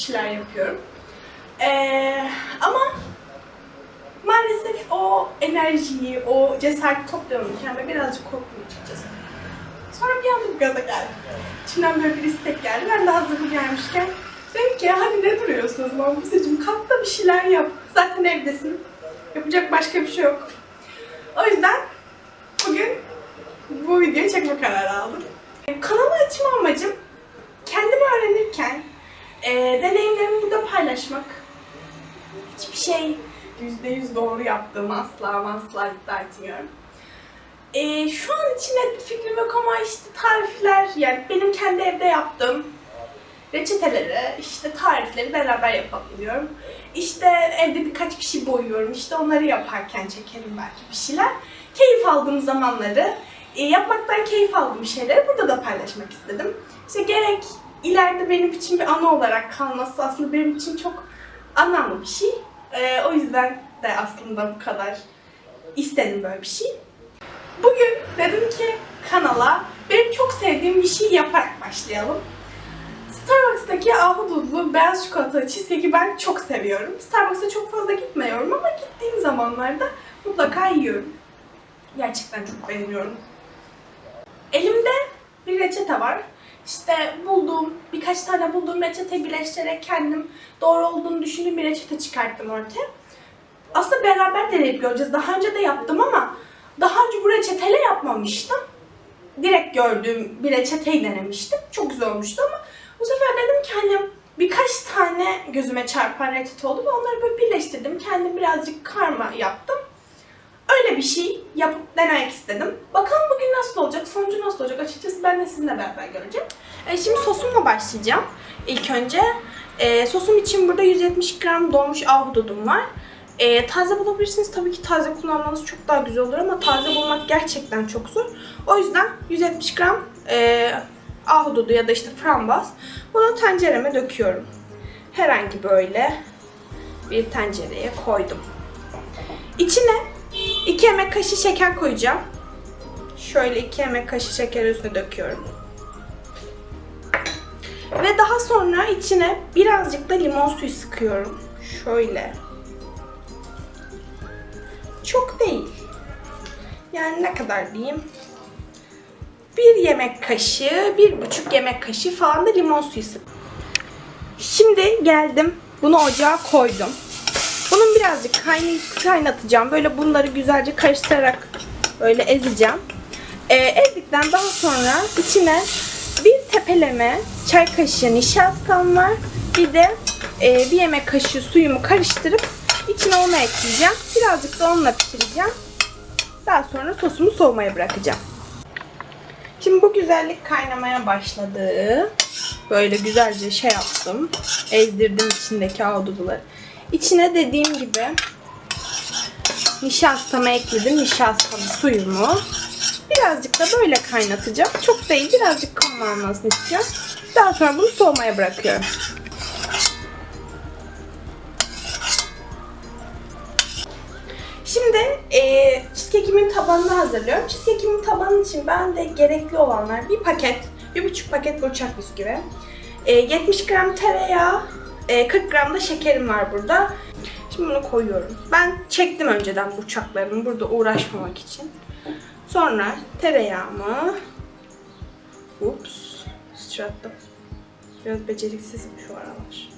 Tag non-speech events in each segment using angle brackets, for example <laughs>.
şeyler yapıyorum. Ee, ama maalesef o enerjiyi, o cesareti toplayalım kendime birazcık korktum açıkçası. Sonra bir anda bir gaza geldim. İçimden böyle bir istek geldi. Ben de hazır bu gelmişken dedim ki hadi ne duruyorsun o zaman Buse'cim kalk da bir şeyler yap. Zaten evdesin. Yapacak başka bir şey yok. O yüzden bugün bu videoyu çekme kararı aldım. Kanalı açma amacım kendimi öğrenirken e, deneyimlerimi burada paylaşmak. Hiçbir şey %100 doğru yaptığımı asla asla iddia etmiyorum. E, şu an için net bir fikrim yok ama işte tarifler yani benim kendi evde yaptığım reçeteleri, işte tarifleri beraber yapalım diyorum. İşte evde birkaç bir şey boyuyorum. İşte onları yaparken çekerim belki bir şeyler. Keyif aldığım zamanları, e, yapmaktan keyif aldığım şeyleri burada da paylaşmak istedim. İşte gerek ileride benim için bir anı olarak kalması aslında benim için çok anlamlı bir şey. E, o yüzden de aslında bu kadar istedim böyle bir şey. Bugün dedim ki kanala benim çok sevdiğim bir şey yaparak başlayalım. Starbucks'taki ahududlu beyaz çikolatalı cheesecake'i ben çok seviyorum. Starbucks'a çok fazla gitmiyorum ama gittiğim zamanlarda mutlaka yiyorum. Gerçekten çok beğeniyorum. Elimde bir reçete var. İşte bulduğum, birkaç tane bulduğum reçete birleştirerek kendim doğru olduğunu düşündüğüm bir reçete çıkarttım ortaya. Aslında beraber deneyip göreceğiz. Daha önce de yaptım ama daha önce bu reçeteyle yapmamıştım. Direkt gördüğüm bir reçeteyi denemiştim. Çok güzel olmuştu ama bu sefer dedim ki hani birkaç tane gözüme çarpan reçete oldu ve onları böyle birleştirdim. Kendim birazcık karma yaptım. Öyle bir şey yapıp denemek istedim. Bakalım bugün nasıl olacak, sonucu nasıl olacak açıkçası ben de sizinle beraber göreceğim. E, şimdi sosumla başlayacağım ilk önce. E, sosum için burada 170 gram donmuş ahududum var. E, taze bulabilirsiniz. Tabii ki taze kullanmanız çok daha güzel olur ama taze bulmak gerçekten çok zor. O yüzden 170 gram e, ahududu ya da işte frambuaz. Bunu tencereme döküyorum. Herhangi böyle bir tencereye koydum. İçine 2 yemek kaşığı şeker koyacağım. Şöyle 2 yemek kaşığı şeker üstüne döküyorum. Ve daha sonra içine birazcık da limon suyu sıkıyorum. Şöyle. Çok değil. Yani ne kadar diyeyim? Bir yemek kaşığı, bir buçuk yemek kaşığı falan da limon suyu sık. Şimdi geldim. Bunu ocağa koydum. Bunun birazcık kaynay- kaynatacağım. Böyle bunları güzelce karıştırarak böyle ezeceğim. Ee, ezdikten daha sonra içine bir tepeleme çay kaşığı nişastam var. Bir de e, bir yemek kaşığı suyumu karıştırıp içine onu ekleyeceğim. Birazcık da onunla pişireceğim. Daha sonra sosumu soğumaya bırakacağım. Şimdi bu güzellik kaynamaya başladı. Böyle güzelce şey yaptım. Ezdirdim içindeki ahududuları. İçine dediğim gibi nişastamı ekledim. Nişastalı suyumu. Birazcık da böyle kaynatacağım. Çok değil birazcık kıvamlamasını istiyorum. Daha sonra bunu soğumaya bırakıyorum. Şimdi e, cheesecake'imin tabanını hazırlıyorum. Cheesecake'imin tabanı için ben de gerekli olanlar bir paket, bir buçuk paket burçak bisküvi, e, 70 gram tereyağı, 40 gram da şekerim var burada. Şimdi bunu koyuyorum. Ben çektim önceden burçaklarımı burada uğraşmamak için. Sonra tereyağımı Ups, sıçrattım. Biraz beceriksizim şu aralar.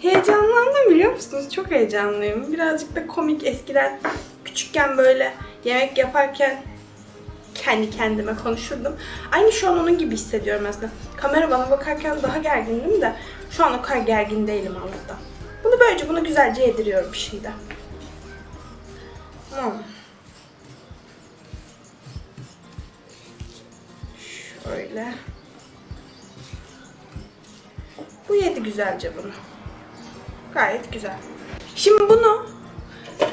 Heyecanlandım biliyor musunuz? Çok heyecanlıyım. Birazcık da komik eskiden küçükken böyle yemek yaparken kendi kendime konuşurdum. Aynı şu an onun gibi hissediyorum aslında. Kamera bana bakarken daha gergindim de şu an o kadar gergin değilim Allah'tan. Bunu böylece bunu güzelce yediriyorum şeyde. Hmm. Şöyle. Bu yedi güzelce bunu. Gayet güzel. Şimdi bunu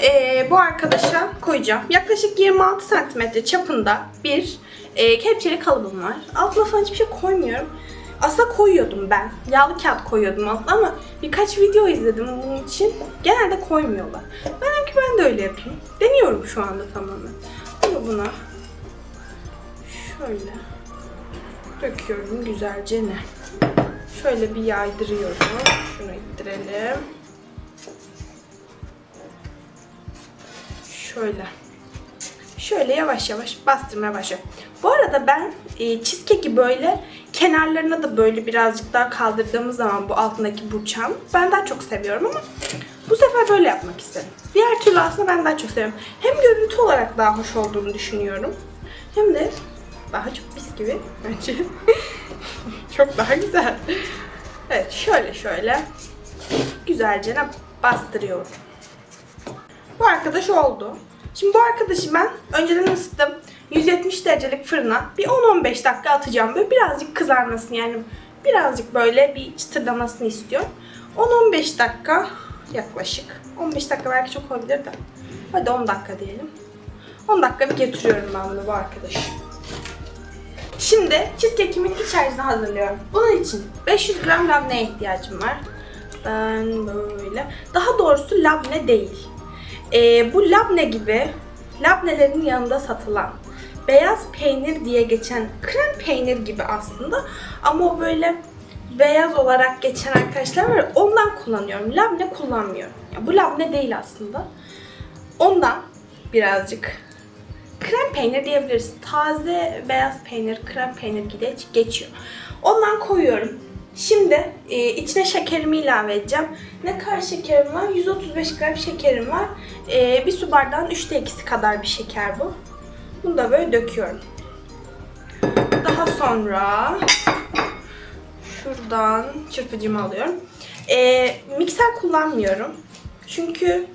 eee, bu arkadaşa koyacağım. Yaklaşık 26 santimetre çapında bir eee kepçeli kalıbım var. Altına falan hiçbir şey koymuyorum. Aslında koyuyordum ben. Yağlı kağıt koyuyordum altına ama birkaç video izledim bunun için. Genelde koymuyorlar. Ben dedim ki ben de öyle yapayım. Deniyorum şu anda tamamen. Bunu buna şöyle Döküyorum güzelce ne? Şöyle bir yaydırıyorum. Şunu ittirelim. Şöyle. Şöyle yavaş yavaş bastırmaya başlıyorum. Bu arada ben e, cheesecake'i böyle kenarlarına da böyle birazcık daha kaldırdığımız zaman bu altındaki burçağın ben daha çok seviyorum ama bu sefer böyle yapmak istedim. Diğer türlü aslında ben daha çok seviyorum. Hem görüntü olarak daha hoş olduğunu düşünüyorum. Hem de daha çok mis gibi bence. <laughs> çok daha güzel. Evet şöyle şöyle güzelce bastırıyorum. Bu arkadaş oldu. Şimdi bu arkadaşı ben önceden ısıttım. 170 derecelik fırına bir 10-15 dakika atacağım. Böyle birazcık kızarmasını yani birazcık böyle bir çıtırdamasını istiyorum. 10-15 dakika yaklaşık. 15 dakika belki çok olabilir de. Hadi 10 dakika diyelim. 10 dakika bir getiriyorum ben bunu bu arkadaşı. Şimdi cheesecake'imin iç harcını hazırlıyorum. Bunun için 500 gram labneye ihtiyacım var. Ben böyle. Daha doğrusu labne değil. Ee, bu labne gibi labnelerin yanında satılan beyaz peynir diye geçen krem peynir gibi aslında ama o böyle beyaz olarak geçen arkadaşlar var ondan kullanıyorum. Labne kullanmıyorum. Ya bu labne değil aslında. Ondan birazcık krem peynir diyebiliriz. Taze beyaz peynir, krem peynir gibi geçiyor. Ondan koyuyorum. Şimdi e, içine şekerimi ilave edeceğim. Ne kadar şekerim var? 135 gram şekerim var. E, bir su bardağın 3'te 2'si kadar bir şeker bu. Bunu da böyle döküyorum. Daha sonra şuradan çırpıcımı alıyorum. E, mikser kullanmıyorum. Çünkü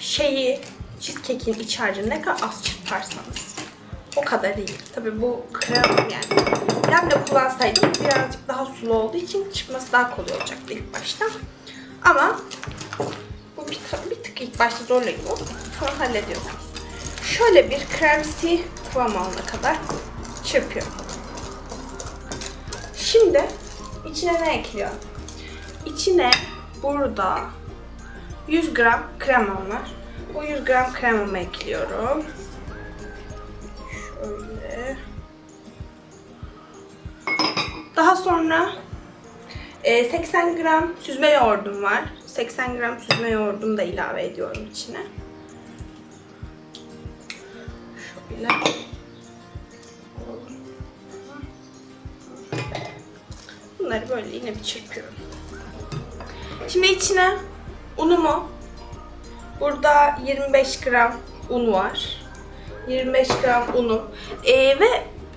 şeyi cheesecake'in iç harcını ne kadar az çırparsanız o kadar iyi. Tabi bu krem yani. De kullansaydım birazcık daha sulu olduğu için çıkması daha kolay olacaktı ilk başta. Ama bu bir, bir tık ilk başta zorlayıcı oldu. Sonra hallediyorsunuz. Şöyle bir kremsi kıvam alana kadar çırpıyorum. Şimdi içine ne ekliyorum? İçine burada 100 gram kremam var. Bu 100 gram kremamı ekliyorum. Şöyle. Daha sonra e, 80 gram süzme yoğurdum var. 80 gram süzme yoğurdum da ilave ediyorum içine. Şöyle. Bunları böyle yine bir çırpıyorum. Şimdi içine unumu Burada 25 gram un var. 25 gram unu. Ee, ve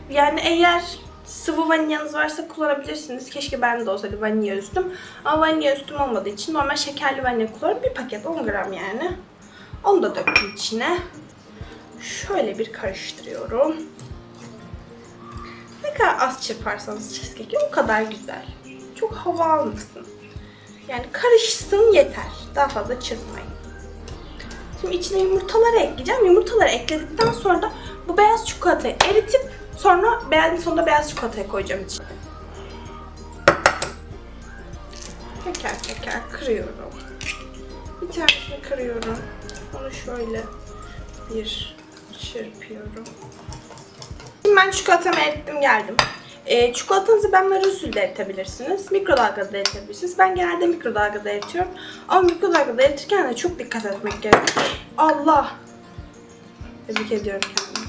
yani eğer sıvı vanilyanız varsa kullanabilirsiniz. Keşke ben de olsaydı vanilya üstüm. Ama vanilya üstüm olmadığı için normal şekerli vanilya kullanıyorum. Bir paket 10 gram yani. Onu da döktüm içine. Şöyle bir karıştırıyorum. Ne kadar az çırparsanız cheesecake'i o kadar güzel. Çok hava almasın. Yani karışsın yeter. Daha fazla çırpmayın. Şimdi içine yumurtaları ekleyeceğim. Yumurtaları ekledikten sonra da bu beyaz çikolatayı eritip sonra en sonunda beyaz çikolatayı koyacağım içine. Teker teker kırıyorum. Bir tanesini kırıyorum. Onu şöyle bir çırpıyorum. Şimdi ben çikolatamı erittim geldim. E, çikolatanızı benmari usulde eritebilirsiniz. Mikrodalgada da eritebilirsiniz. Ben genelde mikrodalgada eritiyorum. Ama mikrodalgada eritirken de çok dikkat etmek gerekiyor. Allah! Tebrik ediyorum kendimi.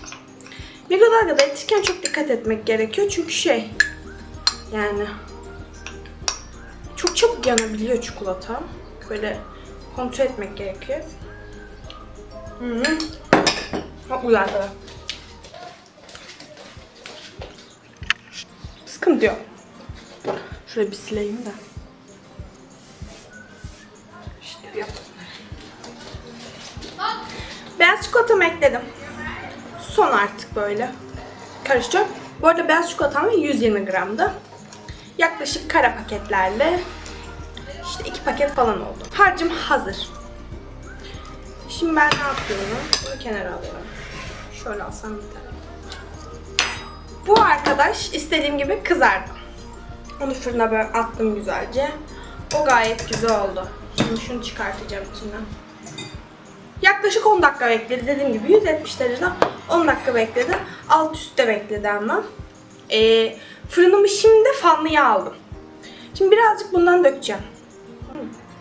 Mikrodalgada eritirken çok dikkat etmek gerekiyor. Çünkü şey yani çok çabuk yanabiliyor çikolata. Böyle kontrol etmek gerekiyor. Hı -hı. Ha, Sıkıntı yok. Şöyle bir sileyim de. İşte yap. Beyaz çikolatamı ekledim. Son artık böyle. Karıştırıyorum. Bu arada beyaz çikolatam 120 gramdı. Yaklaşık kara paketlerle işte iki paket falan oldu. Harcım hazır. Şimdi ben ne yapıyorum? Bunu kenara alıyorum. Şöyle alsam yeter. Bu arkadaş istediğim gibi kızardı. Onu fırına böyle attım güzelce. O gayet güzel oldu. Şimdi şunu çıkartacağım içinden. Yaklaşık 10 dakika bekledi. Dediğim gibi 170 derecede 10 dakika bekledi. Alt üstte bekledi ama. Ee, Fırınımı şimdi fanlıya aldım. Şimdi birazcık bundan dökeceğim.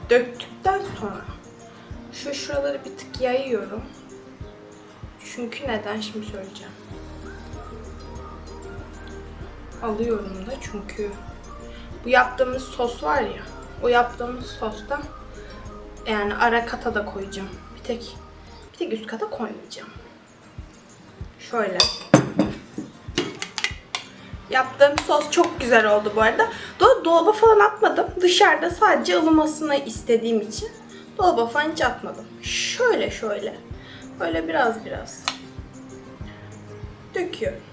Döktükten sonra şu şuraları bir tık yayıyorum. Çünkü neden şimdi söyleyeceğim. Alıyorum da çünkü bu yaptığımız sos var ya o yaptığımız sosta yani ara kata da koyacağım. Bir tek bir tek üst kata koymayacağım. Şöyle. Yaptığım sos çok güzel oldu bu arada. Do dolaba falan atmadım. Dışarıda sadece ılımasını istediğim için dolaba falan hiç atmadım. Şöyle şöyle. Böyle biraz biraz. Döküyorum.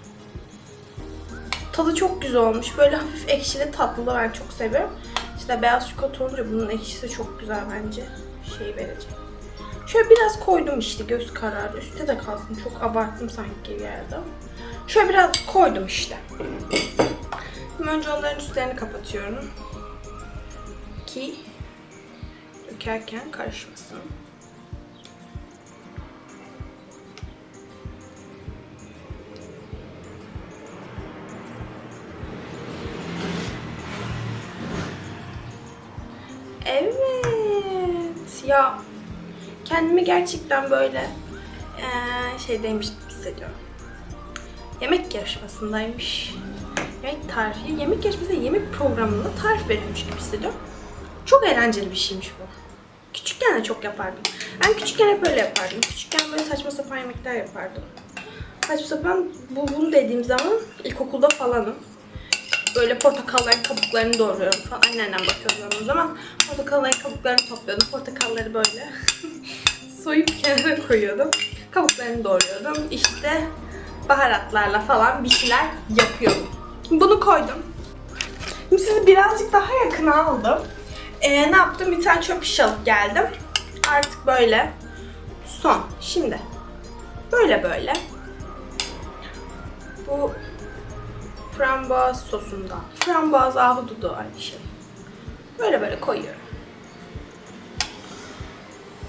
Tadı çok güzel olmuş. Böyle hafif ekşili tatlılı ben çok seviyorum. İşte beyaz çikolata olunca bunun ekşisi çok güzel bence. Şey verecek. Şöyle biraz koydum işte göz kararı. Üstte de kalsın. Çok abarttım sanki yerde. Şöyle biraz koydum işte. Şimdi önce onların üstlerini kapatıyorum. Ki dökerken karışmasın. Evet. Ya kendimi gerçekten böyle eee şeydeymiş hissediyorum. Yemek yarışmasındaymış. Yemek tarifi, yemek yarışması, yemek programında tarif veriyormuş gibi hissediyorum. Çok eğlenceli bir şeymiş bu. Küçükken de çok yapardım. Ben küçükken hep öyle yapardım. Küçükken böyle saçma sapan yemekler yapardım. Saçma sapan bu bunu dediğim zaman ilkokulda falanım. Böyle portakalların kabuklarını doğruyorum falan. Anneannem bakıyordu o zaman. Portakalların kabuklarını topluyordum. Portakalları böyle <laughs> soyup kenara koyuyordum. Kabuklarını doğruyordum. İşte baharatlarla falan bir şeyler yapıyordum. Bunu koydum. Şimdi sizi birazcık daha yakına aldım. Ee, ne yaptım? Bir tane çöp şiş alıp geldim. Artık böyle son. Şimdi böyle böyle. Bu frambuaz sosundan. Frambuaz ahududu aynı şey. Böyle böyle koyuyorum.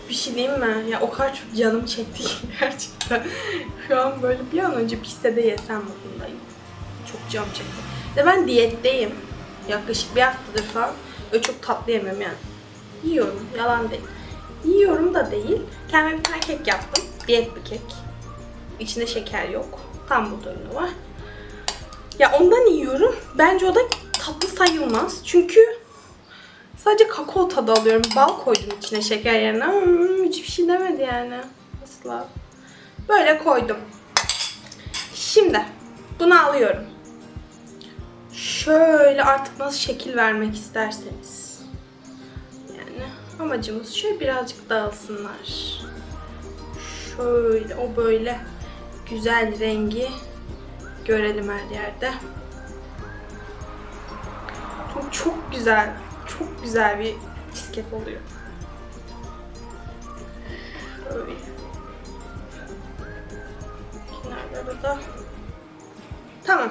Bir şey diyeyim mi? Ya o kadar çok canım çekti ki <laughs> gerçekten. Şu an böyle bir an önce pistede yesem modundayım. Çok canım çekti. Ve ben diyetteyim. Yaklaşık bir haftadır falan. Öyle çok tatlı yemiyorum yani. Yiyorum. Yalan değil. Yiyorum da değil. Kendime bir tane kek yaptım. Diyet bir kek. İçinde şeker yok. Tam buğdaylı var. Ya ondan yiyorum. Bence o da tatlı sayılmaz. Çünkü sadece kakao tadı alıyorum. Bal koydum içine şeker yerine. ama hmm, hiçbir şey demedi yani. Asla. Böyle koydum. Şimdi bunu alıyorum. Şöyle artık nasıl şekil vermek isterseniz. Yani amacımız şöyle birazcık dağılsınlar. Şöyle o böyle güzel rengi görelim her yerde. Çok, çok güzel, çok güzel bir cheesecake oluyor. Şöyle. Kenarları da. Tamam.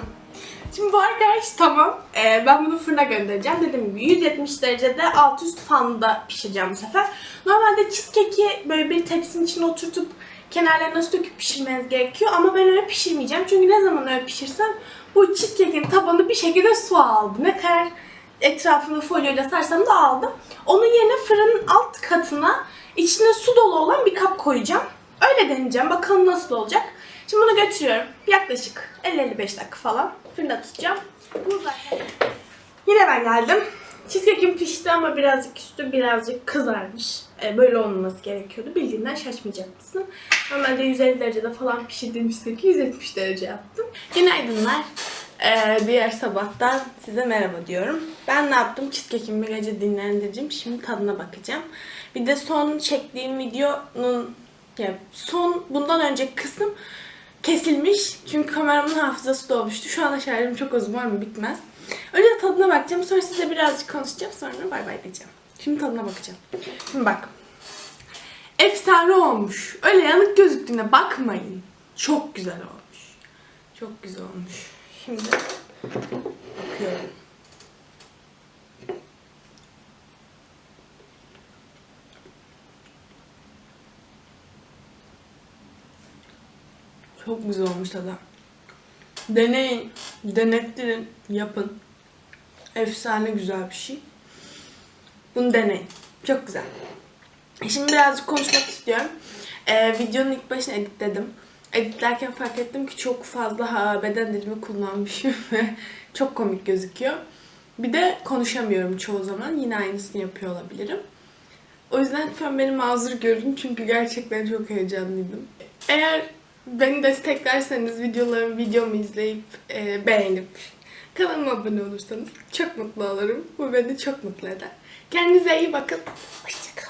Şimdi bu arkadaş tamam. Ee, ben bunu fırına göndereceğim. Gibi 170 derecede alt üst fanda pişireceğim bu sefer. Normalde cheesecake'i böyle bir tepsinin içine oturtup kenarlarına su döküp pişirmeniz gerekiyor. Ama ben öyle pişirmeyeceğim. Çünkü ne zaman öyle pişirsem bu cheesecake'in tabanı bir şekilde su aldı. Ne kadar etrafını folyoyla sarsam da aldım. Onun yerine fırının alt katına içine su dolu olan bir kap koyacağım. Öyle deneyeceğim. Bakalım nasıl olacak. Şimdi bunu götürüyorum. Yaklaşık 50-55 dakika falan fırında tutacağım. Bunu zaten Yine ben geldim. Cheesecake'im pişti ama birazcık üstü birazcık kızarmış. Ee, böyle olmaması gerekiyordu. Bildiğinden şaşmayacak mısın? Normalde 150 derecede falan pişirdiğim cheesecake'i 170 derece yaptım. Günaydınlar. Ee, diğer sabahtan size merhaba diyorum. Ben ne yaptım? Cheesecake'imi gece dinlendireceğim. Şimdi tadına bakacağım. Bir de son çektiğim videonun yani son bundan önceki kısım kesilmiş. Çünkü kameramın hafızası dolmuştu. Şu anda şarjım çok az umarım bitmez. Önce tadına bakacağım. Sonra size birazcık konuşacağım. Sonra bay bay diyeceğim. Şimdi tadına bakacağım. Şimdi bak. Efsane olmuş. Öyle yanık gözüktüğüne bakmayın. Çok güzel olmuş. Çok güzel olmuş. Şimdi bakıyorum. Çok güzel olmuş tadı. Deneyin, denettirin, yapın. Efsane güzel bir şey. Bunu deneyin. Çok güzel. Şimdi birazcık konuşmak istiyorum. Ee, videonun ilk başını editledim. Editlerken fark ettim ki çok fazla beden dilimi kullanmışım <laughs> ve çok komik gözüküyor. Bir de konuşamıyorum çoğu zaman. Yine aynısını yapıyor olabilirim. O yüzden lütfen beni mazur görün çünkü gerçekten çok heyecanlıydım. Eğer beni desteklerseniz videolarımı videomu izleyip e, beğenip kanalıma abone olursanız çok mutlu olurum. Bu beni çok mutlu eder. Kendinize iyi bakın. Hoşçakalın.